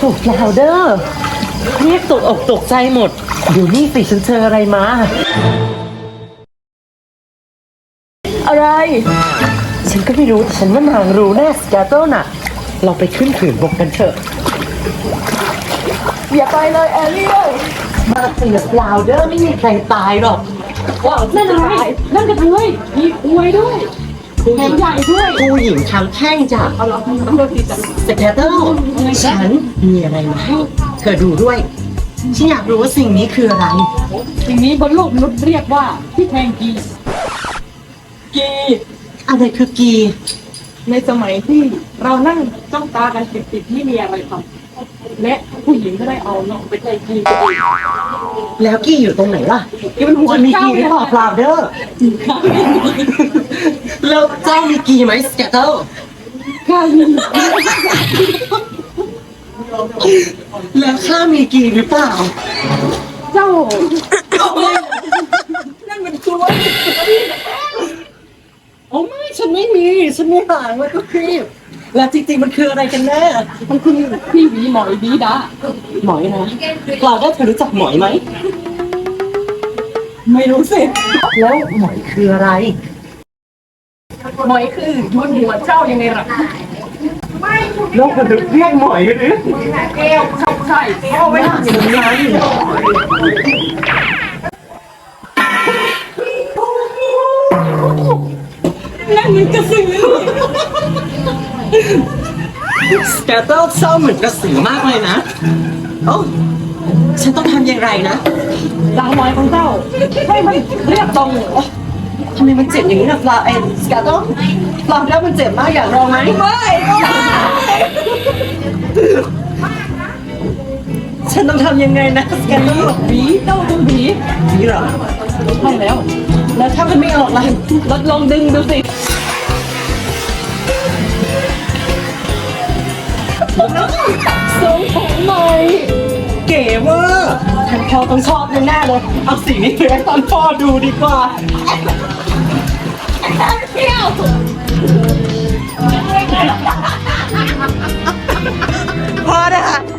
เปล่าเด้อเรียกตกอกตกใจหมด เดี๋ยวนี่สิฉันเจออะไรมา อะไร ฉันก็ไม่รู้แต่ฉันว่านางรู้แน่สแกตเตอร์น่ะ เราไปขึ้นขืนบกกันเถอะ อย่าไปเลยแอเรียลมาเสียเปล่าเด้อไม่มีใครตายหรอกว้าวนั่นอะไรนั่นกระเทยมีอวยด้วย แถมใหญ่ด้วยผู้หญิงทางแท่งจ้ะเอาเหรอต้องโดนตีจังสแกตเตอร์ฉันมีอะไรมาให้เธอดูด้วย ฉันอยากรู้ว่าสิ่งนี้คืออะไร สิ่งนี้บนโลกมนุษย์เรียกว่าพี่แทงกี กีอะไรคือกีในสมัยที่เรานั่งจ้องตากันติดๆไม่มีอะไรทำและผู้หญิงก็ได้เอาน้องไปแทงกีตัวเอง แล้วกี้อยู่ตรงไหนล่ะที่มันหัวจะมีเจ้ากีหรือเปล่าเปล่าเด้อแล้วเจ้ามีกีไหมสแกตเตอร์ข้ามีแล้วข้ามีกีหรือเปล่า เจ้า นั่นมันตัวโอ้ไม่ฉันไม่มี ฉันไม่หางมันก็ครีบ แล้วจริงๆมันคืออะไรกันแน่ มันคือพี่หวีหมอยดีดาหมอยนะเปล่าได้เธอรู้จักหมอยไหม ไม่รู้สิ แล้วหมอยคืออะไร หมอยคือบนหัวเจ้ายังไงล่ะโลกมนุษย์เรียกหมอยหรือแก้วใช่ใช่แก้วไม่ไม่ได้ถึงนั้นนั่นมันกระสือส แกตเตอร์เศร้าเหมือนกระสือมากเลยนะโอ้ฉันต้องทำอย่างไรนะ ดาวหมอยของเจ้าให้มันเรียบตรงทำไมมันเจ็บอย่างนี้นะฟลาเอ็นสแกตเตอร์ฟลาแล้วมันเจ็บมากอยากลองไหมไม่ฉันต้องทำยังไงนะสแกตเตอร์หวีเจ้าต้องหวีนี่เหรอใช่แล้ว แล้วถ้ามันไม่ออกล่ะลดลองดึงดูสิ ทรงผมใหม่เก๋เวอร์ท่านพ่อต้องชอบแน่ๆเลย เอาสีนี้ไปให้ตอนพ่อดูดีกว่าเที่ยวพ่อนะคะ